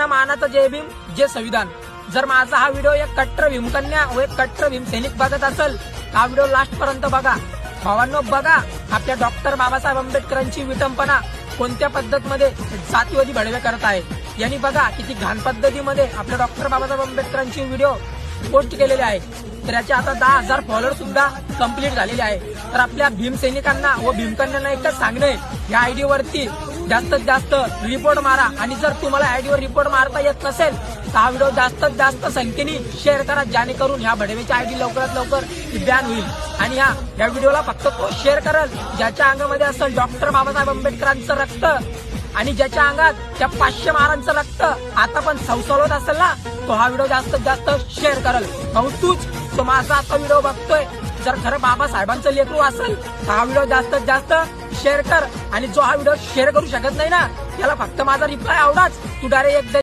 सर्वांना मानाचं जय भीम जे संविधान. जर माझा हा व्हिडिओ एक कट्टर भीमकन्या व एक कट्टर भीमसैनिक बघत असेल तर हा व्हिडिओ लास्ट पर्यंत बघा. भावांनो बघा आपल्या डॉक्टर बाबासाहेब आंबेडकरांची विटंपना कोणत्या पद्धतीमध्ये जातीवादी भडवे करत आहे. यांनी बघा किती घाण पद्धतीमध्ये आपल्या डॉक्टर बाबासाहेब आंबेडकरांची व्हिडिओ पोस्ट केलेले आहे. तर याचे आता दहा हजार फॉलोअर सुद्धा कंप्लीट झालेले आहे. तर आपल्या भीमसैनिकांना व भीमकन्यांना एकच सांगणे या आयडीवरती जास्तीत जास्त रिपोर्ट मारा. आणि जर तुम्हाला आयडीवर रिपोर्ट मारता येत नसेल तर हा व्हिडिओ जास्तीत जास्त संख्येने शेअर करा जेणेकरून ह्या भडवेच्या आयडी लवकरात लवकर बॅन होईल. आणि हा या व्हिडिओला फक्त तो शेअर करेल ज्याच्या अंगामध्ये असेल डॉक्टर बाबासाहेब आंबेडकरांचं रक्त. आणि ज्याच्या अंगात त्या पाचशे मारांचं रक्त आता पण सवसवत असेल ना तो हा व्हिडिओ जास्तीत जास्त शेअर करेल. भाऊ तूच तो माझा आता व्हिडिओ बघतोय. जर खरं बाबासाहेबांचं लेकरू असेल तर हा व्हिडिओ जास्तीत जास्त शेअर कर. आणि जो हा व्हिडिओ शेअर करू शकत नाही ना त्याला फक्त माझा रिप्लाय आवडाच. तू डायरेक्ट एकदा